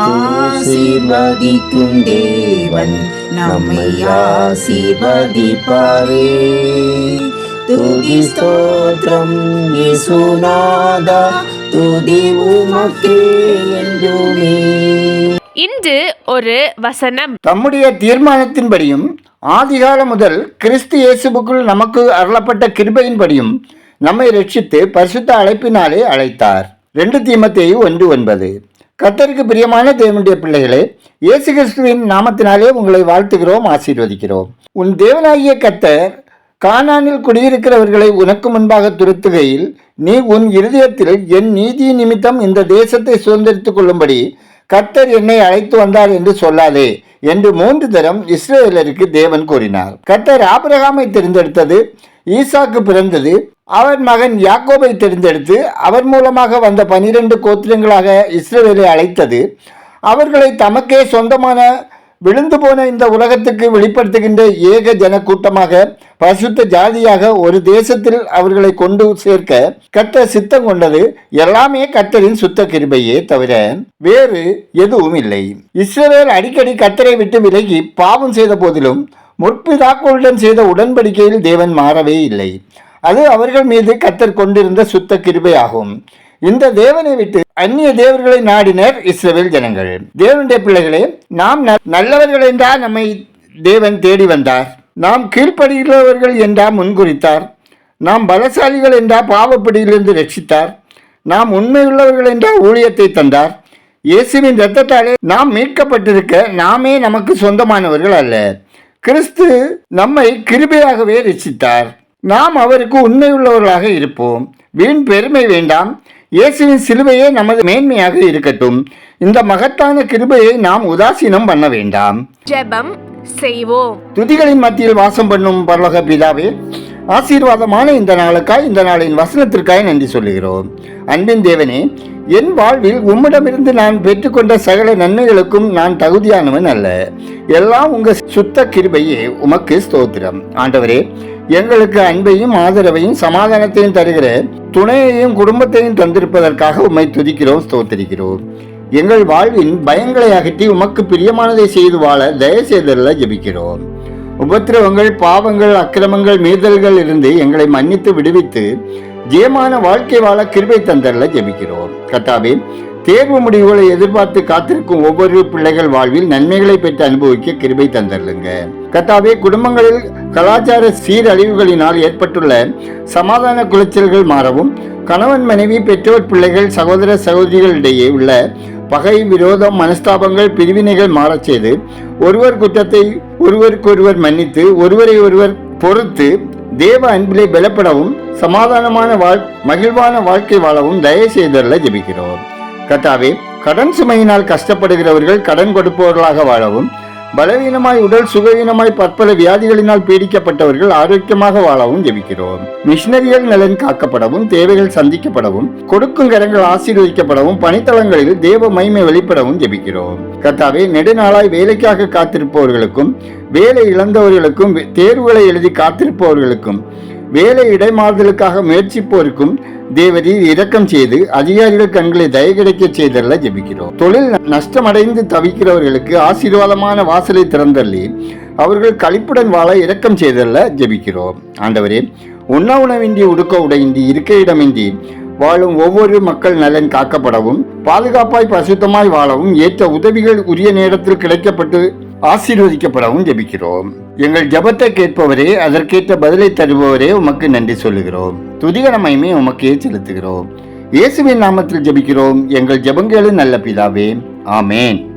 ஆசீர்வதிக்கும் தேவன் நம்மை ஆசீர்வதிப்பாரே. துதி ஸ்தோத்திரம் இயேசுநாதா துதி உமக்கே என்றுமே. இன்று ஒரு வசனம். தம்முடைய தீர்மானத்தின்படியும் ஆதிகாலம் முதல் கிறிஸ்து இயேசுவுக்குள் நமக்கு அருளப்பட்ட கிருபையின்படியும் நம்மை ரட்சித்து பரிசுத்த அழைப்பினாலே அழைத்தார். ரெண்டு தீமத்தேயு ஒன்று ஒன்பது. கத்தருக்கு பிரியமான தேவனுடைய பிள்ளைகளே இயேசு கிறிஸ்துவின் நாமத்தினாலே உங்களை வாழ்த்துகிறோம் ஆசீர்வதிக்கிறோம். உன் தேவனாகிய கத்தர் கானானில் குடியிருக்கிறவர்களை உனக்கு முன்பாக துரத்துகையில் நீ உன் இருதயத்தில் என் நீதி நிமித்தம் இந்த தேசத்தை சுதந்திரித்துக் கொள்ளும்படி கர்த்தர் என்னை அழைத்து வந்தார் என்று சொல்லாதே என்று மூன்று தரம் இஸ்ரேலருக்கு தேவன் கூறினார். கர்த்தர் ஆபிரகாமை தெரிந்தெடுத்தது ஈசாக்கு பிறந்தது அவர் மகன் யாக்கோபை தெரிந்தெடுத்து அவர் மூலமாக வந்த பனிரெண்டு கோத்திரங்களாக இஸ்ரேலை அழைத்தது. அவர்களை தமக்கே சொந்தமான விழுந்து போன இந்த உலகத்துக்கு வெளிப்படுத்துகின்ற ஏக ஜன கூட்டமாக பரிசுத்த ஜாதியாக ஒரு தேசத்தில் அவர்களை கொண்டு சேர்க்க கர்த்தர் சித்தம் கொண்டது. எல்லாமே கத்தரின் சுத்த கிருபையே தவிர வேறு எதுவும் இல்லை. இஸ்ரேல் அடிக்கடி கத்தரை விட்டு விலகி பாவம் செய்த போதிலும் முற்பிதாக்களுடன் செய்த உடன்படிக்கையில் தேவன் மாறவே இல்லை. அது அவர்கள் மீது கத்தர் கொண்டிருந்த சுத்த கிருபையாகும். இந்த தேவனை விட்டு அந்நிய தேவர்களை நாடினர் இஸ்ரேல் ஜனங்கள். தேவனுடைய பிள்ளைகளே நாம் ந- நல்லவர்கள் என்றால் நம்மை தேவன் தேடி வந்தார். நாம் கீழ்ப்படுகிறவர்கள் என்றா முன்குறித்தார். நாம் பலசாலிகள் என்றா பாவப்பிடியிலிருந்து ரட்சித்தார். நாம் உண்மையுள்ளவர்கள் என்றா ஊழியத்தை தந்தார். இயேசுவின் இரத்தத்தாலே நாம் மீட்கப்பட்டிருக்க நாமே நமக்கு சொந்தமானவர்கள் அல்ல. கிறிஸ்து நம்மை கிருபையாகவே ரட்சித்தார். நாம் அவருக்கு உண்மையுள்ளவர்களாக இருப்போம். வீண் பெருமை வேண்டாம். இயேசுவின் சிலுவையே நமது மேன்மையாக இருக்கட்டும். இந்த மகத்தான கிருபையை நாம் உதாசீனம் பண்ண வேண்டாம். ஜெபம் செய்வோம். துதிகளின் மத்தியில் வாசம் பண்ணும் பரலோக பிதாவே ஆசீர்வாதமான இந்த நாளுக்காய் இந்த நாளின் வசனத்திற்காய் நன்றி சொல்லுகிறோம். அன்பின் தேவனே என் வாழ்வில் உம்மிடமிருந்து நான் பெற்றுக்கொண்ட சகல நன்மைகளுக்கும் நான் தகுதியானவன் அல்ல. எல்லாம் உங்க சுத்த கிருபையே உமக்கு ஸ்தோத்திரம். ஆண்டவரே எங்களுக்கு அன்பையும் ஆதரவையும் சமாதானத்தையும் தருகிற துணையையும் குடும்பத்தையும் தந்திருப்பதற்காக உம்மை துதிக்கிறோம் ஸ்தோத்திரிக்கிறோம். எங்கள் வாழ்வின் பயங்களை அகற்றி உமக்கு பிரியமானதை செய்து வாழ தயவு செய்தல்ல ஜெபிக்கிறோம். உபத்திரவங்கள் பாவங்கள் அக்கிரமங்கள் மீறல்கள் இருந்து எங்களை மன்னித்து விடுவித்து ஜெயமான வாழ்க்கை வாழ கிருபை தந்தரில் ஜெபிக்கிறோம். கத்தாவே தேர்வு முடிவுகளை எதிர்பார்த்து காத்திருக்கும் ஒவ்வொரு பிள்ளைகள் வாழ்வில் நன்மைகளை பெற்று அனுபவிக்க கிருபை தந்தரலுங்க கத்தாவே குடும்பங்களில் கலாச்சார சீரழிவுகளினால் ஏற்பட்டுள்ள சமாதான குலைச்சல்கள் மாறவும் கணவன் மனைவி பெற்றோர் பிள்ளைகள் சகோதர சகோதரிகளிடையே உள்ள பகை விரோதம் மனஸ்தாபங்கள் பிரிவினைகள் மாறச் செய்து ஒருவர் குற்றத்தை ஒருவருக்கொருவர் மன்னித்து ஒருவரை ஒருவர் பொறுத்து தேவ அன்பிலே பலப்படவும் சமாதானமான வாழ் மகிழ்வான வாழ்க்கை வாழவும் தயவு செய்தல்ல ஜெபிக்கிறோம். கத்தாவே கடன் சுமையினால் கஷ்டப்படுகிறவர்கள் கடன் கொடுப்பவர்களாக வாழவும் பலவீனமாய் உடல் சுகவீனமாய் பற்பல வியாதிகளினால் பீடிக்கப்பட்டவர்கள் ஆரோக்கியமாக வாழவும் ஜெபிக்கிறோம். மிஷினரிகள் நலன் காக்கப்படவும் தேவைகள் சந்திக்கப்படவும் கொடுக்கும் கரங்கள் ஆசீர்வதிக்கப்படவும் பணித்தளங்களில் தேவ மைமை வெளிப்படவும் ஜெபிக்கிறோம். கத்தாவே நெடுநாளாய் வேலைக்காக காத்திருப்பவர்களுக்கும் வேலை இழந்தவர்களுக்கும் தேர்வுகளை எழுதி காத்திருப்பவர்களுக்கும் வேலை இடைமாறுதலுக்காக முயற்சிப்போருக்கும் தேவதி இரக்கம் செய்து அதிகாரிகள் கண்களை தய கிடைக்க செய்தல்ல ஜெபிக்கிறோம். தொழில் நஷ்டமடைந்து தவிக்கிறவர்களுக்கு ஆசீர்வாதமான வாசலை திறந்தள்ளி அவர்கள் கழிப்புடன் வாழ இரக்கம் செய்தல்ல ஜெபிக்கிறோம். ஆண்டவரே உண்ணா உணவின்றி உடுக்க உடையின்றி இருக்க இடமின்றி வாழும் ஒவ்வொரு மக்கள் நலன் காக்கப்படவும் பாதுகாப்பாய் பசுத்தமாய் வாழவும் ஏற்ற உதவிகள் உரிய நேரத்தில் கிடைக்கப்பட்டு ஆசீர்வதிக்கப்படவும் ஜெபிக்கிறோம். எங்கள் ஜபத்தை கேட்பவரே அதற்கேற்ற பதிலை தருபவரே உமக்கு நன்றி சொல்லுகிறோம். துதிகரமையுமே உமக்கே செலுத்துகிறோம். இயேசுவின் நாமத்தில் ஜெபிக்கிறோம். எங்கள் ஜபங்களும் நல்ல பிதாவே. ஆமேன்.